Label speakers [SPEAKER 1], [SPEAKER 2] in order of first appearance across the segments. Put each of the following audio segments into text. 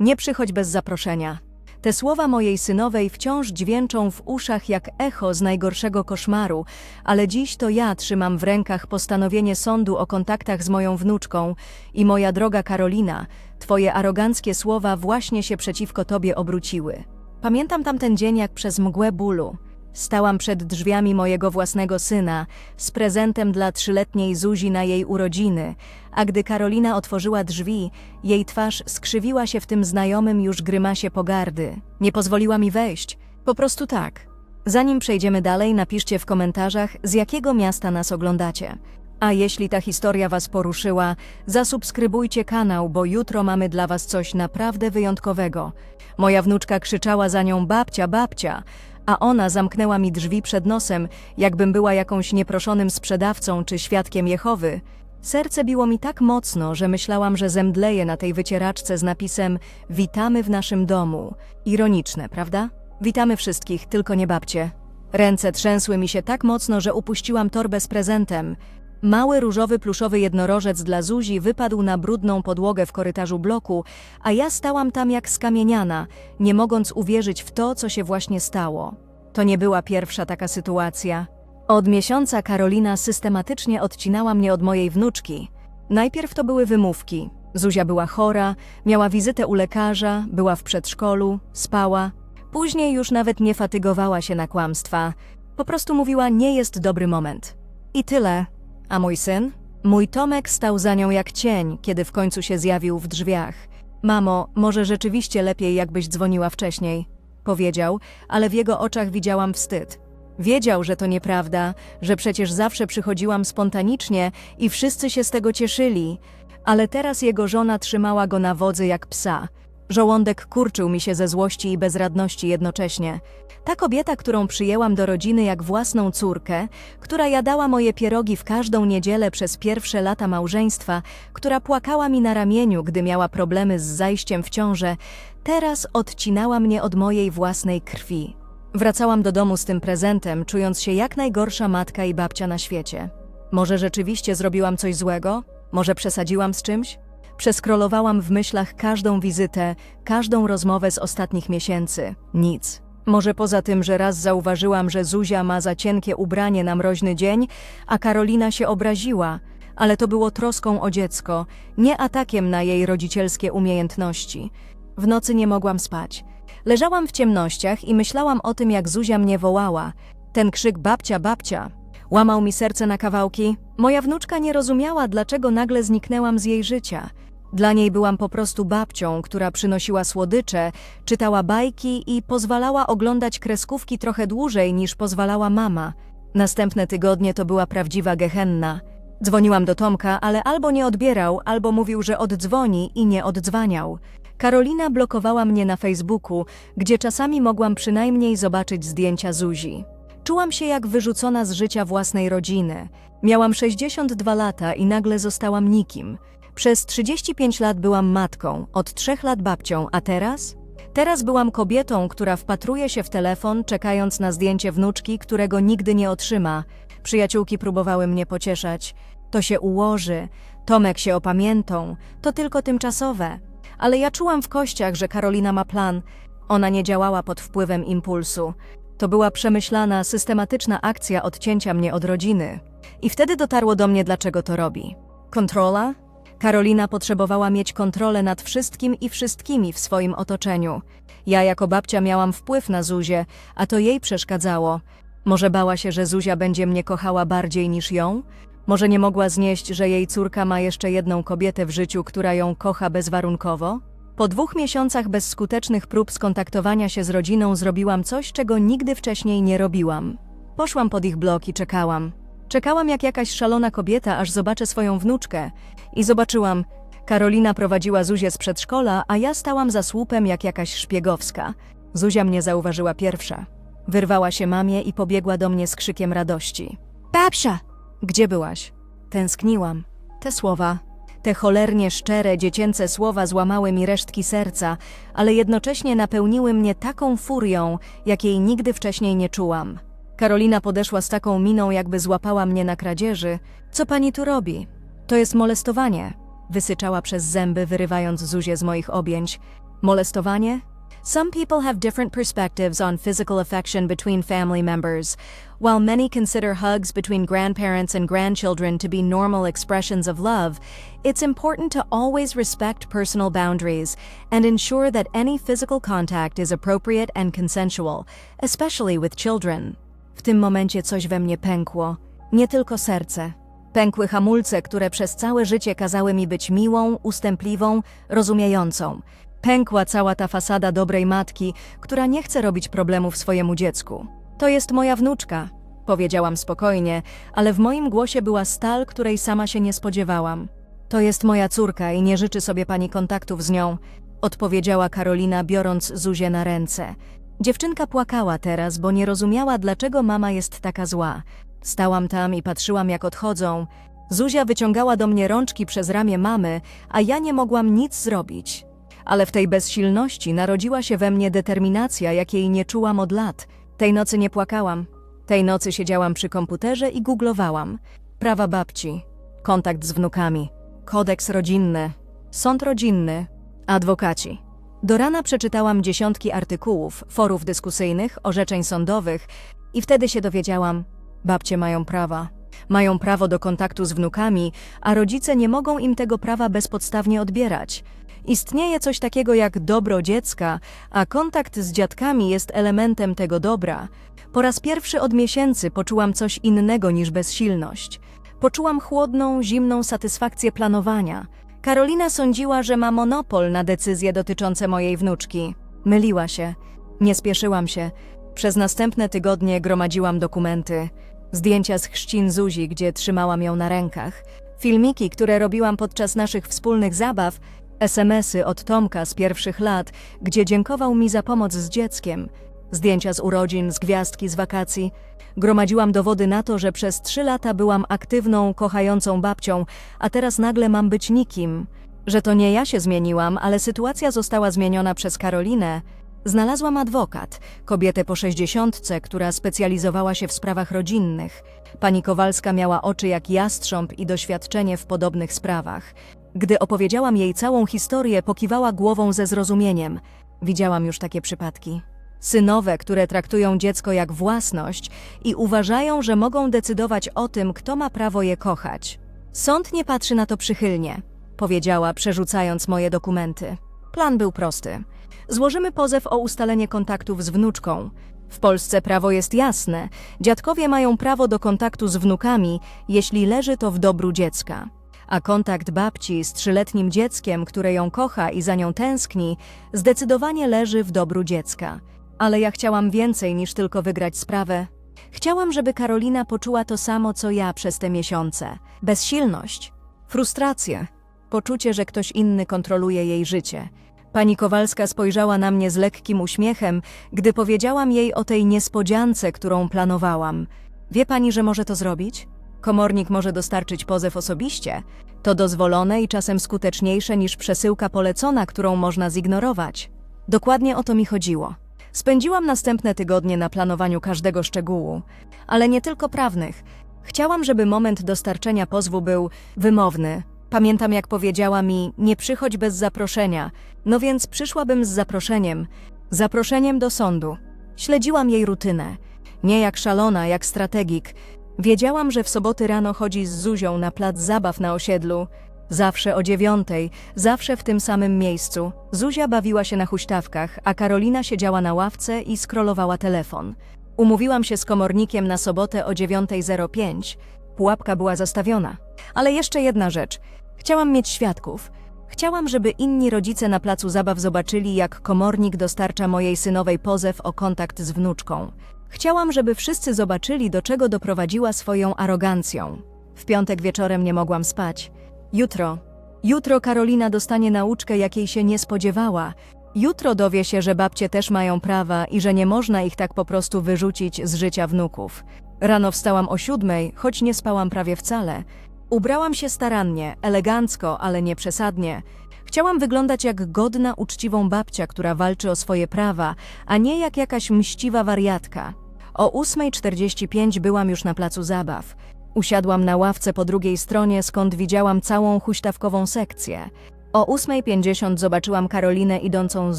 [SPEAKER 1] Nie przychodź bez zaproszenia. Te słowa mojej synowej wciąż dźwięczą w uszach jak echo z najgorszego koszmaru, ale dziś to ja trzymam w rękach postanowienie sądu o kontaktach z moją wnuczką i moja droga Karolina, twoje aroganckie słowa właśnie się przeciwko tobie obróciły. Pamiętam tamten dzień jak przez mgłę bólu. Stałam przed drzwiami mojego własnego syna z prezentem dla trzyletniej Zuzi na jej urodziny, a gdy Karolina otworzyła drzwi, jej twarz skrzywiła się w tym znajomym już grymasie pogardy. Nie pozwoliła mi wejść. Po prostu tak. Zanim przejdziemy dalej, napiszcie w komentarzach, z jakiego miasta nas oglądacie. A jeśli ta historia Was poruszyła, zasubskrybujcie kanał, bo jutro mamy dla Was coś naprawdę wyjątkowego. Moja wnuczka krzyczała za nią babcia, babcia, a ona zamknęła mi drzwi przed nosem, jakbym była jakąś nieproszonym sprzedawcą czy świadkiem Jehowy. Serce biło mi tak mocno, że myślałam, że zemdleję na tej wycieraczce z napisem Witamy w naszym domu. Ironiczne, prawda? Witamy wszystkich, tylko nie babcie. Ręce trzęsły mi się tak mocno, że upuściłam torbę z prezentem. Mały różowy pluszowy jednorożec dla Zuzi wypadł na brudną podłogę w korytarzu bloku, a ja stałam tam jak skamieniana, nie mogąc uwierzyć w to, co się właśnie stało. To nie była pierwsza taka sytuacja. Od miesiąca Karolina systematycznie odcinała mnie od mojej wnuczki. Najpierw to były wymówki. Zuzia była chora, miała wizytę u lekarza, była w przedszkolu, spała. Później już nawet nie fatygowała się na kłamstwa. Po prostu mówiła, nie jest dobry moment. I tyle. A mój syn? Mój Tomek stał za nią jak cień, kiedy w końcu się zjawił w drzwiach. Mamo, może rzeczywiście lepiej, jakbyś dzwoniła wcześniej. Powiedział, ale w jego oczach widziałam wstyd. Wiedział, że to nieprawda, że przecież zawsze przychodziłam spontanicznie i wszyscy się z tego cieszyli, ale teraz jego żona trzymała go na wodzy jak psa. Żołądek kurczył mi się ze złości i bezradności jednocześnie. Ta kobieta, którą przyjęłam do rodziny jak własną córkę, która jadała moje pierogi w każdą niedzielę przez pierwsze lata małżeństwa, która płakała mi na ramieniu, gdy miała problemy z zajściem w ciążę, teraz odcinała mnie od mojej własnej krwi. Wracałam do domu z tym prezentem, czując się jak najgorsza matka i babcia na świecie. Może rzeczywiście zrobiłam coś złego? Może przesadziłam z czymś? Przeskrolowałam w myślach każdą wizytę, każdą rozmowę z ostatnich miesięcy. Nic. Może poza tym, że raz zauważyłam, że Zuzia ma za cienkie ubranie na mroźny dzień, a Karolina się obraziła, ale to było troską o dziecko, nie atakiem na jej rodzicielskie umiejętności. W nocy nie mogłam spać. Leżałam w ciemnościach i myślałam o tym, jak Zuzia mnie wołała. Ten krzyk babcia, babcia. Łamał mi serce na kawałki. Moja wnuczka nie rozumiała, dlaczego nagle zniknęłam z jej życia. Dla niej byłam po prostu babcią, która przynosiła słodycze, czytała bajki i pozwalała oglądać kreskówki trochę dłużej niż pozwalała mama. Następne tygodnie to była prawdziwa gehenna. Dzwoniłam do Tomka, ale albo nie odbierał, albo mówił, że oddzwoni i nie oddzwaniał. Karolina blokowała mnie na Facebooku, gdzie czasami mogłam przynajmniej zobaczyć zdjęcia Zuzi. Czułam się jak wyrzucona z życia własnej rodziny. Miałam 62 lata i nagle zostałam nikim. Przez 35 lat byłam matką, od 3 lat babcią, a teraz? Teraz byłam kobietą, która wpatruje się w telefon, czekając na zdjęcie wnuczki, którego nigdy nie otrzyma. Przyjaciółki próbowały mnie pocieszać. To się ułoży, Tomek się opamiętą, to tylko tymczasowe. Ale ja czułam w kościach, że Karolina ma plan. Ona nie działała pod wpływem impulsu. To była przemyślana, systematyczna akcja odcięcia mnie od rodziny. I wtedy dotarło do mnie, dlaczego to robi. Kontrola? Karolina potrzebowała mieć kontrolę nad wszystkim i wszystkimi w swoim otoczeniu. Ja jako babcia miałam wpływ na Zuzię, a to jej przeszkadzało. Może bała się, że Zuzia będzie mnie kochała bardziej niż ją? Może nie mogła znieść, że jej córka ma jeszcze jedną kobietę w życiu, która ją kocha bezwarunkowo? Po dwóch miesiącach bezskutecznych prób skontaktowania się z rodziną zrobiłam coś, czego nigdy wcześniej nie robiłam. Poszłam pod ich blok i czekałam. Czekałam jak jakaś szalona kobieta, aż zobaczę swoją wnuczkę. I zobaczyłam. Karolina prowadziła Zuzię z przedszkola, a ja stałam za słupem jak jakaś szpiegowska. Zuzia mnie zauważyła pierwsza. Wyrwała się mamie i pobiegła do mnie z krzykiem radości. Babsia! Gdzie byłaś? Tęskniłam. Te słowa, te cholernie szczere, dziecięce słowa złamały mi resztki serca, ale jednocześnie napełniły mnie taką furią, jakiej nigdy wcześniej nie czułam. Karolina podeszła z taką miną, jakby złapała mnie na kradzieży. Co pani tu robi? To jest molestowanie. Wysyczała przez zęby, wyrywając Zuzię z moich objęć. Molestowanie? Some people have different perspectives on physical affection between family members. While many consider hugs between grandparents and grandchildren to be normal expressions of love, it's important to always respect personal boundaries and ensure that any physical contact is appropriate and consensual, especially with children. W tym momencie coś we mnie pękło. Nie tylko serce. Pękły hamulce, które przez całe życie kazały mi być miłą, ustępliwą, rozumiejącą. Pękła cała ta fasada dobrej matki, która nie chce robić problemów swojemu dziecku. To jest moja wnuczka, powiedziałam spokojnie, ale w moim głosie była stal, której sama się nie spodziewałam. To jest moja córka i nie życzy sobie pani kontaktów z nią, odpowiedziała Karolina, biorąc Zuzię na ręce. Dziewczynka płakała teraz, bo nie rozumiała, dlaczego mama jest taka zła. Stałam tam i patrzyłam, jak odchodzą. Zuzia wyciągała do mnie rączki przez ramię mamy, a ja nie mogłam nic zrobić. Ale w tej bezsilności narodziła się we mnie determinacja, jakiej nie czułam od lat. Tej nocy nie płakałam. Tej nocy siedziałam przy komputerze i googlowałam. Prawa babci, kontakt z wnukami, kodeks rodzinny, sąd rodzinny, adwokaci. Do rana przeczytałam dziesiątki artykułów, forów dyskusyjnych, orzeczeń sądowych i wtedy się dowiedziałam, babcie mają prawa. Mają prawo do kontaktu z wnukami, a rodzice nie mogą im tego prawa bezpodstawnie odbierać. Istnieje coś takiego jak dobro dziecka, a kontakt z dziadkami jest elementem tego dobra. Po raz pierwszy od miesięcy poczułam coś innego niż bezsilność. Poczułam chłodną, zimną satysfakcję planowania. Karolina sądziła, że ma monopol na decyzje dotyczące mojej wnuczki. Myliła się. Nie spieszyłam się. Przez następne tygodnie gromadziłam dokumenty. Zdjęcia z chrzcin Zuzi, gdzie trzymałam ją na rękach. Filmiki, które robiłam podczas naszych wspólnych zabaw. SMS-y od Tomka z pierwszych lat, gdzie dziękował mi za pomoc z dzieckiem. Zdjęcia z urodzin, z gwiazdki, z wakacji. Gromadziłam dowody na to, że przez trzy lata byłam aktywną, kochającą babcią, a teraz nagle mam być nikim. Że to nie ja się zmieniłam, ale sytuacja została zmieniona przez Karolinę. Znalazłam adwokat, kobietę po sześćdziesiątce, która specjalizowała się w sprawach rodzinnych. Pani Kowalska miała oczy jak jastrząb i doświadczenie w podobnych sprawach. Gdy opowiedziałam jej całą historię, pokiwała głową ze zrozumieniem. Widziałam już takie przypadki. Synowe, które traktują dziecko jak własność i uważają, że mogą decydować o tym, kto ma prawo je kochać. Sąd nie patrzy na to przychylnie, powiedziała, przerzucając moje dokumenty. Plan był prosty. Złożymy pozew o ustalenie kontaktów z wnuczką. W Polsce prawo jest jasne. Dziadkowie mają prawo do kontaktu z wnukami, jeśli leży to w dobru dziecka. A kontakt babci z trzyletnim dzieckiem, które ją kocha i za nią tęskni, zdecydowanie leży w dobru dziecka. Ale ja chciałam więcej niż tylko wygrać sprawę. Chciałam, żeby Karolina poczuła to samo, co ja przez te miesiące. Bezsilność, frustrację, poczucie, że ktoś inny kontroluje jej życie. Pani Kowalska spojrzała na mnie z lekkim uśmiechem, gdy powiedziałam jej o tej niespodziance, którą planowałam. Wie pani, że może to zrobić? Komornik może dostarczyć pozew osobiście. To dozwolone i czasem skuteczniejsze niż przesyłka polecona, którą można zignorować. Dokładnie o to mi chodziło. Spędziłam następne tygodnie na planowaniu każdego szczegółu, ale nie tylko prawnych. Chciałam, żeby moment dostarczenia pozwu był wymowny. Pamiętam, jak powiedziała mi: Nie przychodź bez zaproszenia, no więc przyszłabym z zaproszeniem. Zaproszeniem do sądu. Śledziłam jej rutynę. Nie jak szalona, jak strategik. Wiedziałam, że w soboty rano chodzi z Zuzią na plac zabaw na osiedlu. Zawsze o dziewiątej, zawsze w tym samym miejscu. Zuzia bawiła się na huśtawkach, a Karolina siedziała na ławce i skrolowała telefon. Umówiłam się z komornikiem na sobotę o 9.05. Pułapka była zastawiona. Ale jeszcze jedna rzecz. Chciałam mieć świadków. Chciałam, żeby inni rodzice na placu zabaw zobaczyli, jak komornik dostarcza mojej synowej pozew o kontakt z wnuczką. Chciałam, żeby wszyscy zobaczyli, do czego doprowadziła swoją arogancją. W piątek wieczorem nie mogłam spać. Jutro. Jutro Karolina dostanie nauczkę, jakiej się nie spodziewała. Jutro dowie się, że babcie też mają prawa i że nie można ich tak po prostu wyrzucić z życia wnuków. Rano wstałam o siódmej, choć nie spałam prawie wcale. Ubrałam się starannie, elegancko, ale nie przesadnie. Chciałam wyglądać jak godna, uczciwą babcia, która walczy o swoje prawa, a nie jak jakaś mściwa wariatka. O 8.45 byłam już na placu zabaw. Usiadłam na ławce po drugiej stronie, skąd widziałam całą huśtawkową sekcję. O 8.50 zobaczyłam Karolinę idącą z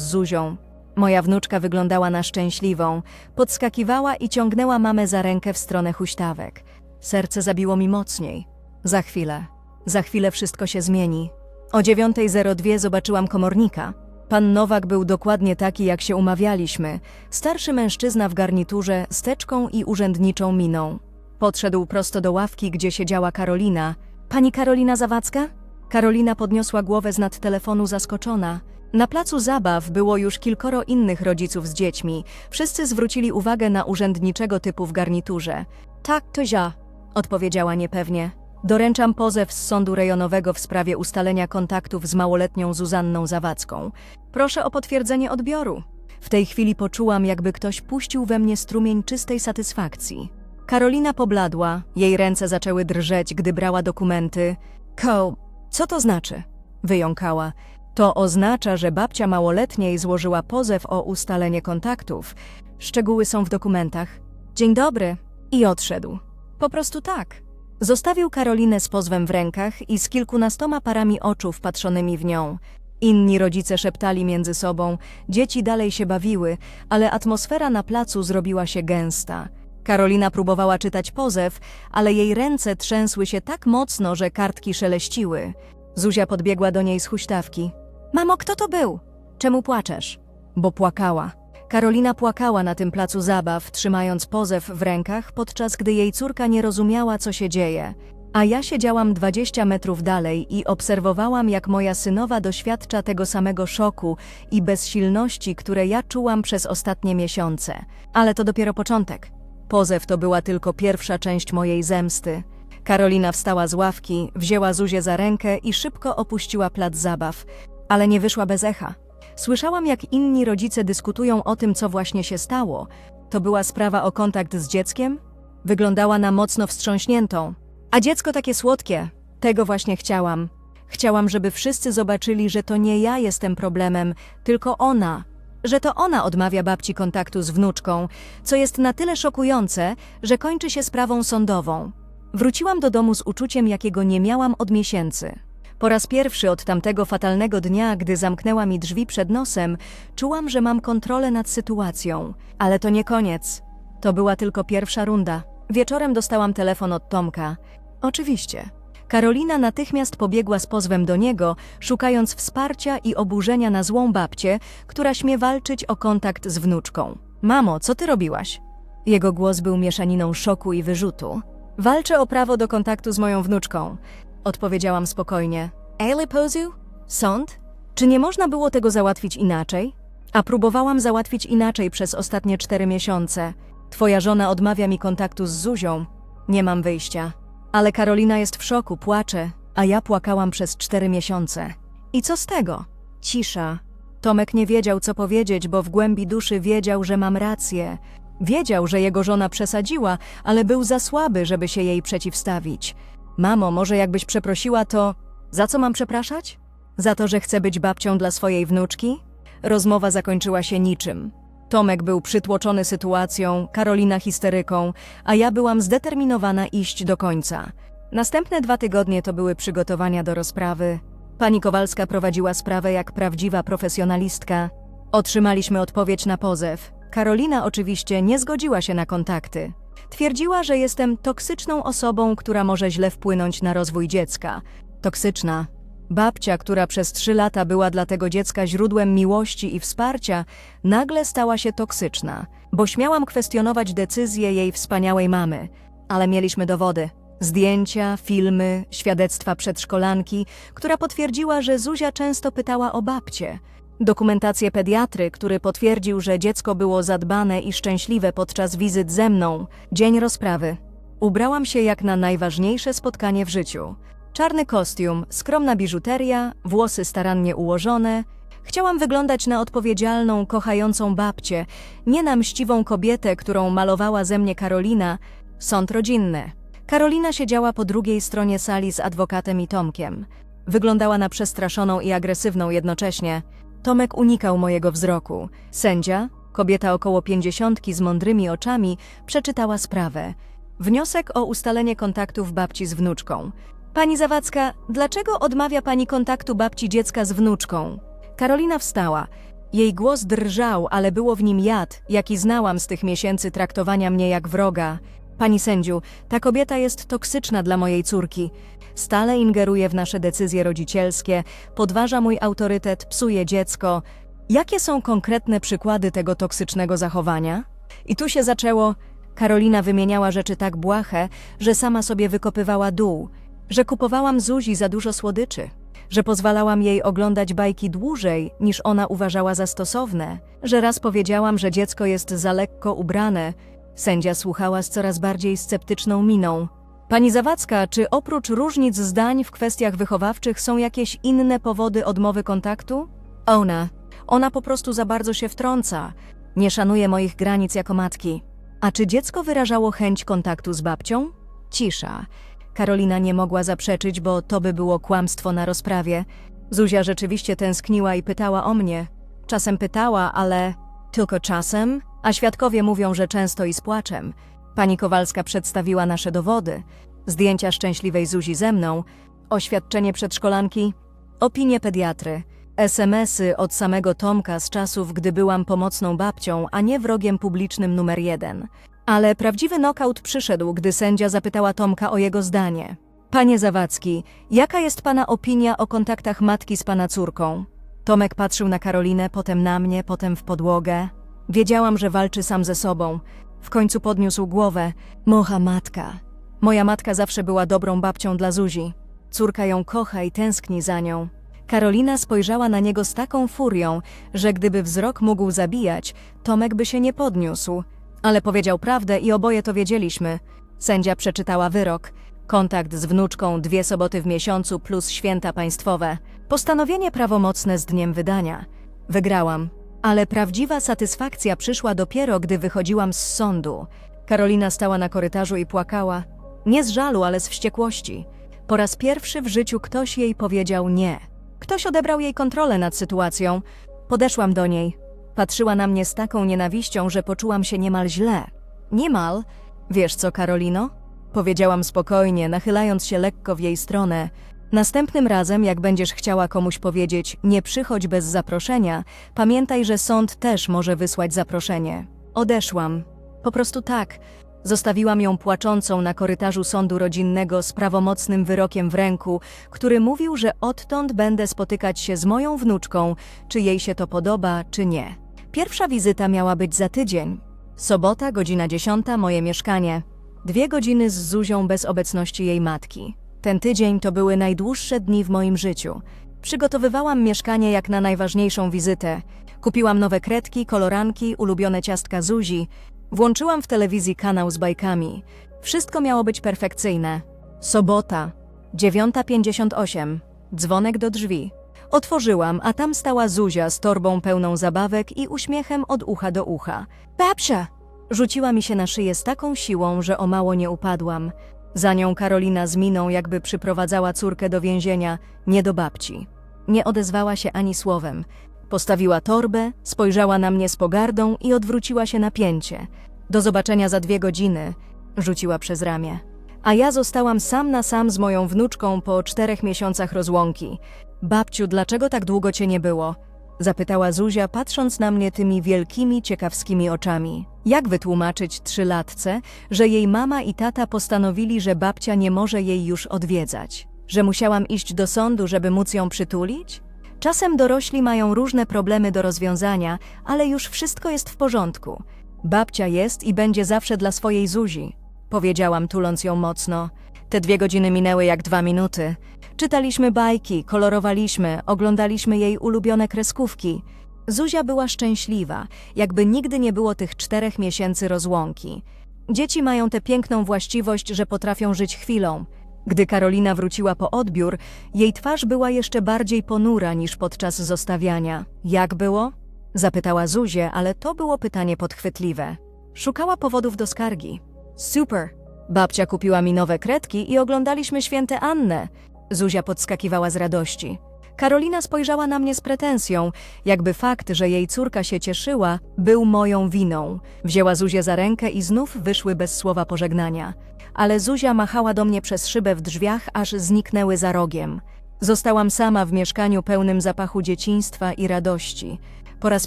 [SPEAKER 1] Zuzią. Moja wnuczka wyglądała na szczęśliwą, podskakiwała i ciągnęła mamę za rękę w stronę huśtawek. Serce zabiło mi mocniej. Za chwilę, za chwilę wszystko się zmieni. O 9.02 zobaczyłam komornika. Pan Nowak był dokładnie taki, jak się umawialiśmy. Starszy mężczyzna w garniturze, z teczką i urzędniczą miną. Podszedł prosto do ławki, gdzie siedziała Karolina. Pani Karolina Zawadzka? Karolina podniosła głowę z nad telefonu zaskoczona. Na placu zabaw było już kilkoro innych rodziców z dziećmi. Wszyscy zwrócili uwagę na urzędniczego typu w garniturze. Tak, to ja, odpowiedziała niepewnie. Doręczam pozew z sądu rejonowego w sprawie ustalenia kontaktów z małoletnią Zuzanną Zawadzką. Proszę o potwierdzenie odbioru. W tej chwili poczułam, jakby ktoś puścił we mnie strumień czystej satysfakcji. Karolina pobladła, jej ręce zaczęły drżeć, gdy brała dokumenty. Ko, co to znaczy? Wyjąkała. To oznacza, że babcia małoletniej złożyła pozew o ustalenie kontaktów. Szczegóły są w dokumentach. Dzień dobry. I odszedł. Po prostu tak. Zostawił Karolinę z pozwem w rękach i z kilkunastoma parami oczu wpatrzonymi w nią. Inni rodzice szeptali między sobą, dzieci dalej się bawiły, ale atmosfera na placu zrobiła się gęsta. Karolina próbowała czytać pozew, ale jej ręce trzęsły się tak mocno, że kartki szeleściły. Zuzia podbiegła do niej z huśtawki. Mamo, kto to był? Czemu płaczesz? Bo płakała. Karolina płakała na tym placu zabaw, trzymając pozew w rękach, podczas gdy jej córka nie rozumiała, co się dzieje. A ja siedziałam 20 metrów dalej i obserwowałam, jak moja synowa doświadcza tego samego szoku i bezsilności, które ja czułam przez ostatnie miesiące. Ale to dopiero początek. Pozew to była tylko pierwsza część mojej zemsty. Karolina wstała z ławki, wzięła Zuzię za rękę i szybko opuściła plac zabaw, ale nie wyszła bez echa. Słyszałam, jak inni rodzice dyskutują o tym, co właśnie się stało. To była sprawa o kontakt z dzieckiem? Wyglądała na mocno wstrząśniętą. A dziecko takie słodkie. Tego właśnie chciałam. Chciałam, żeby wszyscy zobaczyli, że to nie ja jestem problemem, tylko ona. Że to ona odmawia babci kontaktu z wnuczką, co jest na tyle szokujące, że kończy się sprawą sądową. Wróciłam do domu z uczuciem, jakiego nie miałam od miesięcy. Po raz pierwszy od tamtego fatalnego dnia, gdy zamknęła mi drzwi przed nosem, czułam, że mam kontrolę nad sytuacją. Ale to nie koniec. To była tylko pierwsza runda. Wieczorem dostałam telefon od Tomka. Oczywiście. Karolina natychmiast pobiegła z pozwem do niego, szukając wsparcia i oburzenia na złą babcię, która śmie walczyć o kontakt z wnuczką. Mamo, co ty robiłaś? Jego głos był mieszaniną szoku i wyrzutu. Walczę o prawo do kontaktu z moją wnuczką. Odpowiedziałam spokojnie. Ale Pozu? Sąd? Czy nie można było tego załatwić inaczej? A próbowałam załatwić inaczej przez ostatnie cztery miesiące. Twoja żona odmawia mi kontaktu z Zuzią. Nie mam wyjścia. Ale Karolina jest w szoku, płacze, a ja płakałam przez cztery miesiące. I co z tego? Cisza. Tomek nie wiedział, co powiedzieć, bo w głębi duszy wiedział, że mam rację. Wiedział, że jego żona przesadziła, ale był za słaby, żeby się jej przeciwstawić. Mamo, może jakbyś przeprosiła, to. Za co mam przepraszać? Za to, że chcę być babcią dla swojej wnuczki? Rozmowa zakończyła się niczym. Tomek był przytłoczony sytuacją, Karolina histeryką, a ja byłam zdeterminowana iść do końca. Następne dwa tygodnie to były przygotowania do rozprawy. Pani Kowalska prowadziła sprawę jak prawdziwa profesjonalistka. Otrzymaliśmy odpowiedź na pozew. Karolina oczywiście nie zgodziła się na kontakty. Twierdziła, że jestem toksyczną osobą, która może źle wpłynąć na rozwój dziecka. Toksyczna. Babcia, która przez trzy lata była dla tego dziecka źródłem miłości i wsparcia, nagle stała się toksyczna, bo śmiałam kwestionować decyzje jej wspaniałej mamy. Ale mieliśmy dowody. Zdjęcia, filmy, świadectwa przedszkolanki, która potwierdziła, że Zuzia często pytała o babcię. Dokumentację pediatry, który potwierdził, że dziecko było zadbane i szczęśliwe podczas wizyt ze mną. Dzień rozprawy. Ubrałam się jak na najważniejsze spotkanie w życiu. Czarny kostium, skromna biżuteria, włosy starannie ułożone. Chciałam wyglądać na odpowiedzialną, kochającą babcię, nie na mściwą kobietę, którą malowała ze mnie Karolina. Sąd rodzinny. Karolina siedziała po drugiej stronie sali z adwokatem i Tomkiem. Wyglądała na przestraszoną i agresywną jednocześnie. Tomek unikał mojego wzroku. Sędzia, kobieta około pięćdziesiątki z mądrymi oczami, przeczytała sprawę. Wniosek o ustalenie kontaktów babci z wnuczką. Pani Zawadzka, dlaczego odmawia pani kontaktu babci dziecka z wnuczką? Karolina wstała. Jej głos drżał, ale było w nim jad, jaki znałam z tych miesięcy traktowania mnie jak wroga. Pani sędziu, ta kobieta jest toksyczna dla mojej córki. Stale ingeruje w nasze decyzje rodzicielskie, podważa mój autorytet, psuje dziecko. Jakie są konkretne przykłady tego toksycznego zachowania? I tu się zaczęło. Karolina wymieniała rzeczy tak błahe, że sama sobie wykopywała dół, że kupowałam Zuzi za dużo słodyczy, że pozwalałam jej oglądać bajki dłużej niż ona uważała za stosowne, że raz powiedziałam, że dziecko jest za lekko ubrane. Sędzia słuchała z coraz bardziej sceptyczną miną. Pani Zawadzka, czy oprócz różnic zdań w kwestiach wychowawczych są jakieś inne powody odmowy kontaktu? Ona. Ona po prostu za bardzo się wtrąca. Nie szanuje moich granic jako matki. A czy dziecko wyrażało chęć kontaktu z babcią? Cisza. Karolina nie mogła zaprzeczyć, bo to by było kłamstwo na rozprawie. Zuzia rzeczywiście tęskniła i pytała o mnie. Czasem pytała, ale tylko czasem, a świadkowie mówią, że często i z płaczem. Pani Kowalska przedstawiła nasze dowody. Zdjęcia szczęśliwej Zuzi ze mną, oświadczenie przedszkolanki, opinie pediatry, SMS-y od samego Tomka z czasów, gdy byłam pomocną babcią, a nie wrogiem publicznym numer jeden. Ale prawdziwy nokaut przyszedł, gdy sędzia zapytała Tomka o jego zdanie. Panie Zawadzki, jaka jest pana opinia o kontaktach matki z pana córką? Tomek patrzył na Karolinę, potem na mnie, potem w podłogę. Wiedziałam, że walczy sam ze sobą. W końcu podniósł głowę. Mocha matka. Moja matka zawsze była dobrą babcią dla Zuzi. Córka ją kocha i tęskni za nią. Karolina spojrzała na niego z taką furią, że gdyby wzrok mógł zabijać, Tomek by się nie podniósł. Ale powiedział prawdę i oboje to wiedzieliśmy. Sędzia przeczytała wyrok. Kontakt z wnuczką dwie soboty w miesiącu plus święta państwowe. Postanowienie prawomocne z dniem wydania. Wygrałam. Ale prawdziwa satysfakcja przyszła dopiero, gdy wychodziłam z sądu. Karolina stała na korytarzu i płakała. Nie z żalu, ale z wściekłości. Po raz pierwszy w życiu ktoś jej powiedział nie. Ktoś odebrał jej kontrolę nad sytuacją. Podeszłam do niej. Patrzyła na mnie z taką nienawiścią, że poczułam się niemal źle. Niemal? Wiesz co, Karolino? Powiedziałam spokojnie, nachylając się lekko w jej stronę. Następnym razem, jak będziesz chciała komuś powiedzieć, nie przychodź bez zaproszenia, pamiętaj, że sąd też może wysłać zaproszenie. Odeszłam. Po prostu tak. Zostawiłam ją płaczącą na korytarzu sądu rodzinnego z prawomocnym wyrokiem w ręku, który mówił, że odtąd będę spotykać się z moją wnuczką, czy jej się to podoba, czy nie. Pierwsza wizyta miała być za tydzień. Sobota, godzina dziesiąta, moje mieszkanie. Dwie godziny z Zuzią bez obecności jej matki. Ten tydzień to były najdłuższe dni w moim życiu. Przygotowywałam mieszkanie jak na najważniejszą wizytę. Kupiłam nowe kredki, koloranki, ulubione ciastka Zuzi. Włączyłam w telewizji kanał z bajkami. Wszystko miało być perfekcyjne. Sobota, 9.58. Dzwonek do drzwi. Otworzyłam, a tam stała Zuzia z torbą pełną zabawek i uśmiechem od ucha do ucha. Babcia! Rzuciła mi się na szyję z taką siłą, że o mało nie upadłam. Za nią Karolina z miną, jakby przyprowadzała córkę do więzienia, nie do babci. Nie odezwała się ani słowem. Postawiła torbę, spojrzała na mnie z pogardą i odwróciła się na pięcie. Do zobaczenia za dwie godziny, rzuciła przez ramię. A ja zostałam sam na sam z moją wnuczką po czterech miesiącach rozłąki. Babciu, dlaczego tak długo cię nie było? Zapytała Zuzia, patrząc na mnie tymi wielkimi, ciekawskimi oczami. Jak wytłumaczyć trzylatce, że jej mama i tata postanowili, że babcia nie może jej już odwiedzać? Że musiałam iść do sądu, żeby móc ją przytulić? Czasem dorośli mają różne problemy do rozwiązania, ale już wszystko jest w porządku. Babcia jest i będzie zawsze dla swojej Zuzi, powiedziałam, tuląc ją mocno. Te dwie godziny minęły jak dwa minuty. Czytaliśmy bajki, kolorowaliśmy, oglądaliśmy jej ulubione kreskówki. Zuzia była szczęśliwa, jakby nigdy nie było tych czterech miesięcy rozłąki. Dzieci mają tę piękną właściwość, że potrafią żyć chwilą. Gdy Karolina wróciła po odbiór, jej twarz była jeszcze bardziej ponura niż podczas zostawiania. Jak było? Zapytała Zuzię, ale to było pytanie podchwytliwe. Szukała powodów do skargi. Super. Babcia kupiła mi nowe kredki i oglądaliśmy święte Annę. Zuzia podskakiwała z radości. Karolina spojrzała na mnie z pretensją, jakby fakt, że jej córka się cieszyła, był moją winą. Wzięła Zuzię za rękę i znów wyszły bez słowa pożegnania. ale Zuzia machała do mnie przez szybę w drzwiach, aż zniknęły za rogiem. Zostałam sama w mieszkaniu pełnym zapachu dzieciństwa i radości. Po raz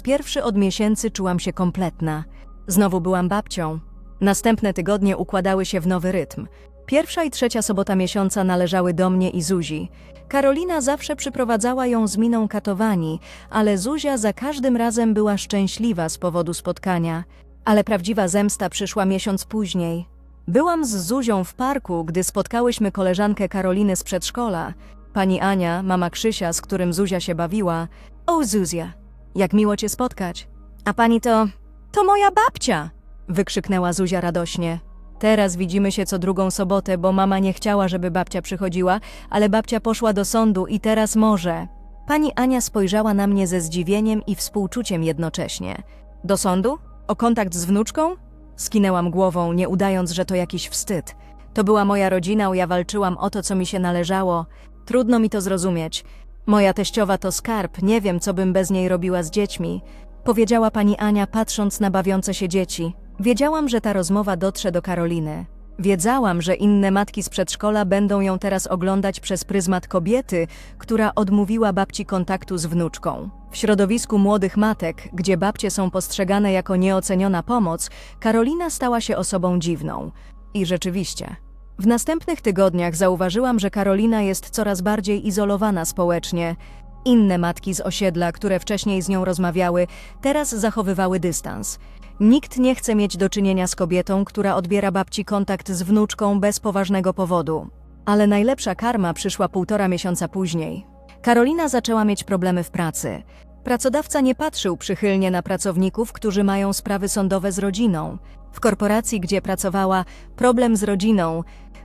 [SPEAKER 1] pierwszy od miesięcy czułam się kompletna. Znowu byłam babcią. Następne tygodnie układały się w nowy rytm. Pierwsza i trzecia sobota miesiąca należały do mnie i Zuzi. Karolina zawsze przyprowadzała ją z miną katowani, ale Zuzia za każdym razem była szczęśliwa z powodu spotkania. Ale prawdziwa zemsta przyszła miesiąc później. Byłam z Zuzią w parku, gdy spotkałyśmy koleżankę Karoliny z przedszkola. Pani Ania, mama Krzysia, z którym Zuzia się bawiła. O, Zuzia, jak miło cię spotkać. A pani to... to moja babcia! Wykrzyknęła Zuzia radośnie. Teraz widzimy się co drugą sobotę, bo mama nie chciała, żeby babcia przychodziła, ale babcia poszła do sądu i teraz może. Pani Ania spojrzała na mnie ze zdziwieniem i współczuciem jednocześnie. Do sądu? O kontakt z wnuczką? Skinęłam głową, nie udając, że to jakiś wstyd. To była moja rodzina, ja walczyłam o to, co mi się należało. Trudno mi to zrozumieć. Moja teściowa to skarb, nie wiem, co bym bez niej robiła z dziećmi. Powiedziała pani Ania, patrząc na bawiące się dzieci. Wiedziałam, że ta rozmowa dotrze do Karoliny. Wiedziałam, że inne matki z przedszkola będą ją teraz oglądać przez pryzmat kobiety, która odmówiła babci kontaktu z wnuczką. W środowisku młodych matek, gdzie babcie są postrzegane jako nieoceniona pomoc, Karolina stała się osobą dziwną. I rzeczywiście. W następnych tygodniach zauważyłam, że Karolina jest coraz bardziej izolowana społecznie. Inne matki z osiedla, które wcześniej z nią rozmawiały, teraz zachowywały dystans. Nikt nie chce mieć do czynienia z kobietą, która odbiera babci kontakt z wnuczką bez poważnego powodu. Ale najlepsza karma przyszła półtora miesiąca później. Karolina zaczęła mieć problemy w pracy. Pracodawca nie patrzył przychylnie na pracowników, którzy mają sprawy sądowe z rodziną. W korporacji, gdzie pracowała, problem z rodziną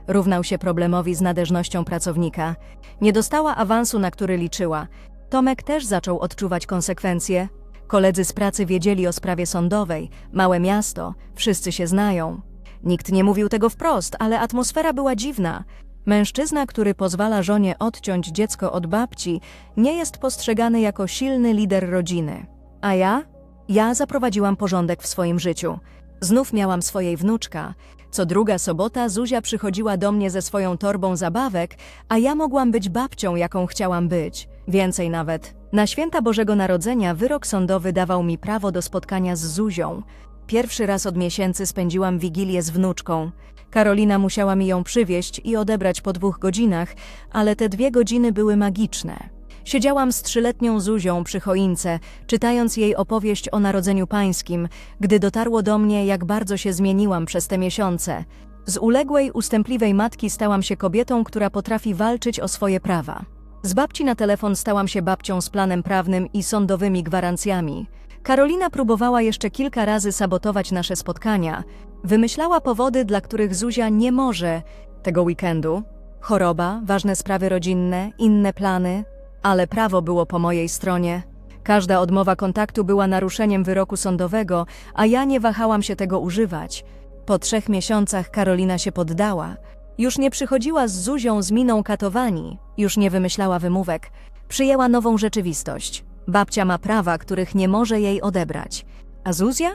[SPEAKER 1] równał się problemowi z nadeżnością pracownika. Nie dostała awansu, na który liczyła. Tomek też zaczął odczuwać konsekwencje. Koledzy z pracy wiedzieli o sprawie sądowej, małe miasto, wszyscy się znają. Nikt nie mówił tego wprost, ale atmosfera była dziwna. Mężczyzna, który pozwala żonie odciąć dziecko od babci, nie jest postrzegany jako silny lider rodziny. A ja? Ja zaprowadziłam porządek w swoim życiu. Znów miałam swojej wnuczka. Co druga sobota Zuzia przychodziła do mnie ze swoją torbą zabawek, a ja mogłam być babcią, jaką chciałam być. Więcej nawet. Na święta Bożego Narodzenia wyrok sądowy dawał mi prawo do spotkania z Zuzią. Pierwszy raz od miesięcy spędziłam wigilię z wnuczką. Karolina musiała mi ją przywieźć i odebrać po dwóch godzinach, ale te dwie godziny były magiczne. Siedziałam z trzyletnią Zuzią przy choince, czytając jej opowieść o Narodzeniu Pańskim, gdy dotarło do mnie, jak bardzo się zmieniłam przez te miesiące. Z uległej, ustępliwej matki stałam się kobietą, która potrafi walczyć o swoje prawa. Z babci na telefon stałam się babcią z planem prawnym i sądowymi gwarancjami. Karolina próbowała jeszcze kilka razy sabotować nasze spotkania. Wymyślała powody, dla których Zuzia nie może tego weekendu. Choroba, ważne sprawy rodzinne, inne plany, ale prawo było po mojej stronie. Każda odmowa kontaktu była naruszeniem wyroku sądowego, a ja nie wahałam się tego używać. Po trzech miesiącach Karolina się poddała. Już nie przychodziła z Zuzią z miną katowani, już nie wymyślała wymówek. Przyjęła nową rzeczywistość. Babcia ma prawa, których nie może jej odebrać. A Zuzia?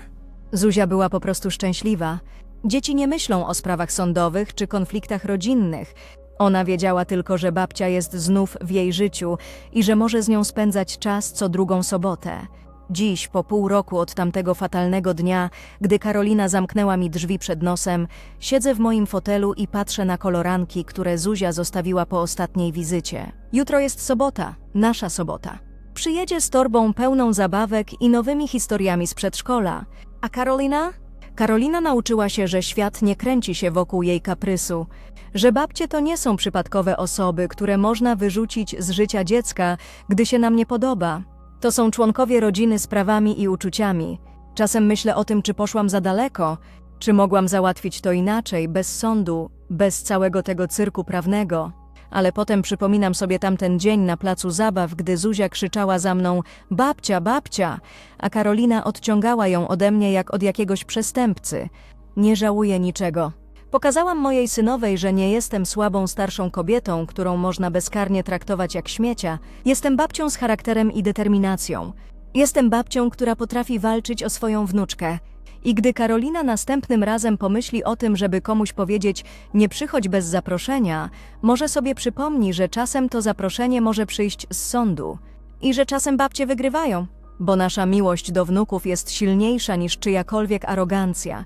[SPEAKER 1] Zuzia była po prostu szczęśliwa. Dzieci nie myślą o sprawach sądowych czy konfliktach rodzinnych. Ona wiedziała tylko, że babcia jest znów w jej życiu i że może z nią spędzać czas co drugą sobotę. Dziś, po pół roku od tamtego fatalnego dnia, gdy Karolina zamknęła mi drzwi przed nosem, siedzę w moim fotelu i patrzę na koloranki, które Zuzia zostawiła po ostatniej wizycie. Jutro jest sobota, nasza sobota. Przyjedzie z torbą pełną zabawek i nowymi historiami z przedszkola. A Karolina? Karolina nauczyła się, że świat nie kręci się wokół jej kaprysu, że babcie to nie są przypadkowe osoby, które można wyrzucić z życia dziecka, gdy się nam nie podoba. To są członkowie rodziny z prawami i uczuciami. Czasem myślę o tym, czy poszłam za daleko, czy mogłam załatwić to inaczej, bez sądu, bez całego tego cyrku prawnego. Ale potem przypominam sobie tamten dzień na placu zabaw, gdy Zuzia krzyczała za mną babcia, babcia, a Karolina odciągała ją ode mnie jak od jakiegoś przestępcy. Nie żałuję niczego. Pokazałam mojej synowej, że nie jestem słabą starszą kobietą, którą można bezkarnie traktować jak śmiecia. Jestem babcią z charakterem i determinacją. Jestem babcią, która potrafi walczyć o swoją wnuczkę. I gdy Karolina następnym razem pomyśli o tym, żeby komuś powiedzieć nie przychodź bez zaproszenia, może sobie przypomni, że czasem to zaproszenie może przyjść z sądu i że czasem babcie wygrywają, bo nasza miłość do wnuków jest silniejsza niż czyjakolwiek arogancja.